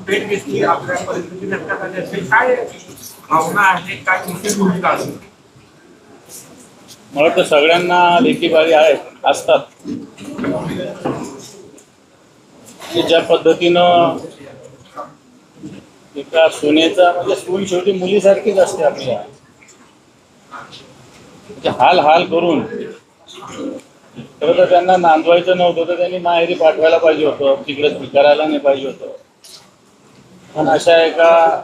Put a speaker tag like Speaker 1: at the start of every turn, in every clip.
Speaker 1: भेट घेतली आपल्या परिस्थिती लक्षात आली असेल काय भावना आहे काय भूमिका असेल
Speaker 2: मला तर सगळ्यांना लेखीबारी आहेत असतात. की ज्या पद्धतीनं एका सुनेचा म्हणजे सून शेवटी मुलीसारखीच असते आपल्या हाल हाल करून खरं तर त्यांना नांदवायचं नव्हतं तर त्यांनी माहेरी पाठवायला पाहिजे होतं. तिकडे स्वीकारायला नाही पाहिजे होतं. पण अशा एका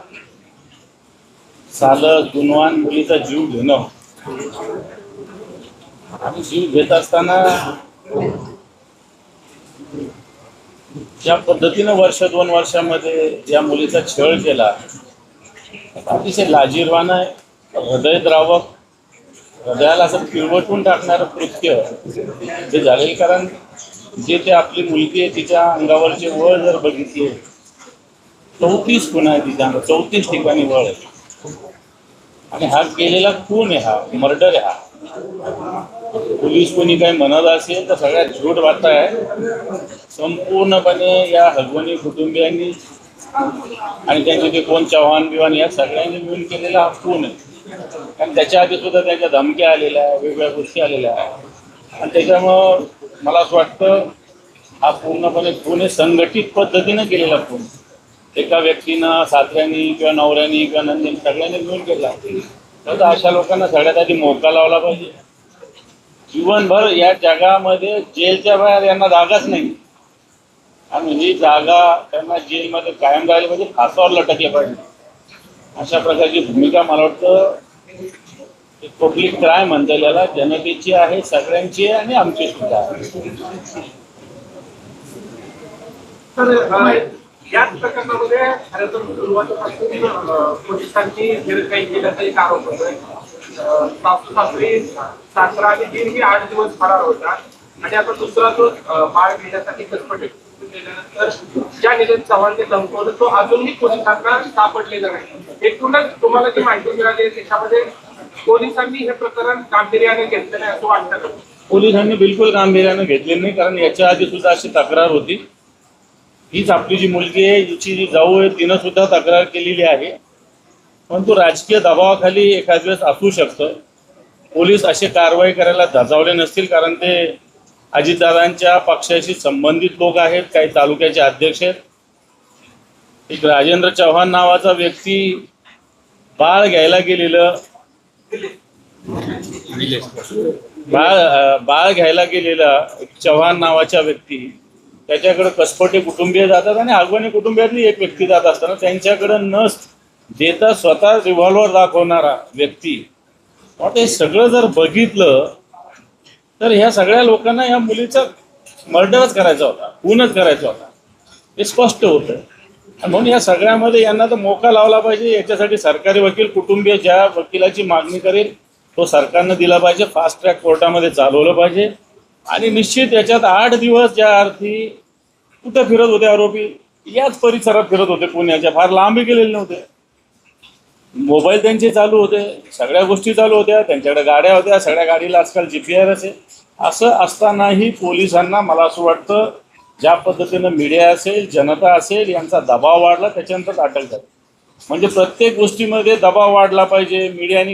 Speaker 2: सालक गुणवान मुलीचा जीव घेणं. आणि जीव घेत असताना ज्या पद्धतीनं वर्ष दोन वर्षामध्ये या मुलीचा छळ केला अतिशय लाजीरवानं आहे हृदयद्रावक हृदयाला असं पिळवटून टाकणारं कृत्य जे झालेलं कारण जे ते आपली मुलगी आहे तिच्या अंगावरचे वळ जर बघितले चौतीस खुणा आहे तिच्या अंगा चौतीस ठिकाणी वळ आहे. आणि हा केलेला खून आहे हा मर्डर आहे हा. पोलीस कोणी काही म्हणत असेल तर सगळ्यात झूट वार्ता आहे. संपूर्णपणे या हगवणी कुटुंबियांनी आणि त्यांचे ते कोण चव्हाण बिवान या सगळ्यांनी मिळून केलेला हा खून आहे. आणि त्याच्या आधी सुद्धा त्याच्या धमक्या आलेल्या वेगवेगळ्या गोष्टी आलेल्या आहेत. आणि त्याच्यामुळं मला असं वाटतं हा पूर्णपणे खून हे संघटित पद्धतीनं केलेला खून. एका व्यक्तीनं सासऱ्यानी किंवा नवऱ्यानी किंवा नंदीने सगळ्यांनी मिळून केला. तर अशा लोकांना सगळ्यात आधी मोका लावला पाहिजे. जीवनभर या जगामध्ये जेलच्या बाहेर यांना जागाच नाही. आणि ही जागा त्यांना जेलमध्ये कायम राहिली पाहिजे फासावर लटकले पाहिजे. अशा प्रकारची भूमिका मला वाटतं पब्लिक क्राय म्हणता याला जनतेची आहे सगळ्यांची आहे आणि आमची सुद्धा आहे.
Speaker 1: याच प्रकरणामध्ये खरं तर सुरुवातीपासून अ, पोलिसांनी काही केल्याचा एक आरोप होतोय. सासू सासरी सासरा आणि दीर ही आठ दिवस फरार होता आणि आता दुसरा जो बाळ घेण्यासाठी कसपटे केल्यानंतर ज्या निलेश चव्हाणने संपवलं तो अजूनही पोलिसांना सापडलेला नाही. एकूणच तुम्हाला जी माहिती मिळाली त्याच्यामध्ये पोलिसांनी हे प्रकरण गांभीर्याने घेतलेलं आहे असं वाटतं.
Speaker 2: पोलिसांनी बिलकुल गांभीर्याने घेतले नाही कारण याच्या आधी सुद्धा अशी तक्रार होती. हीच आपली जी मुलगी आहे हिची जी जाऊ आहे तिनं सुद्धा तक्रार केलेली आहे. परंतु राजकीय दबावाखाली एखाद वेळेस असू शकतं. पोलीस अशी कारवाई करायला धजावले नसतील कारण ते अजितदादांच्या पक्षाशी संबंधित लोक आहेत काही तालुक्याचे अध्यक्ष आहेत. एक राजेंद्र चव्हाण नावाचा व्यक्ती बाळ घ्यायला गेलेलं. बाळ बाळ घ्यायला गेलेला चव्हाण नावाच्या व्यक्ती. त्याच्याकडे कसपटे कुटुंबीय जातात आणि अगवणी कुटुंबियातली एक व्यक्ती जात असताना त्यांच्याकडे नस देता स्वतः रिव्हॉल्वर दाखवणारा व्यक्ती. हे सगळं जर बघितलं तर ह्या सगळ्या लोकांना या मुलीचा मर्डरच करायचा होता खूनच करायचा होता. हे स्पष्ट होतं. म्हणून या सगळ्यामध्ये यांना तर मोका लावला पाहिजे याच्यासाठी सरकारी वकील कुटुंबीय ज्या वकिलाची मागणी करेल तो सरकारनं दिला पाहिजे फास्ट ट्रॅक कोर्टामध्ये चालवलं पाहिजे. आणि निश्चित याच्यात आठ दिवस ज्या अर्थी कुठं फिरत होते आरोपी याच परिसरात फिरत होते पुण्याच्या फार लांबी गेलेले नव्हते. मोबाईल त्यांचे चालू होते सगळ्या गोष्टी चालू होत्या त्यांच्याकडे गाड्या होत्या सगळ्या गाडीला आजकाल जी पी आर असे. असं असतानाही पोलिसांना मला असं वाटतं ज्या पद्धतीनं मीडिया असेल जनता असेल यांचा दबाव वाढला त्याच्यानंतर अटक झाली. म्हणजे प्रत्येक गोष्टीमध्ये दबाव वाढला पाहिजे मीडियाने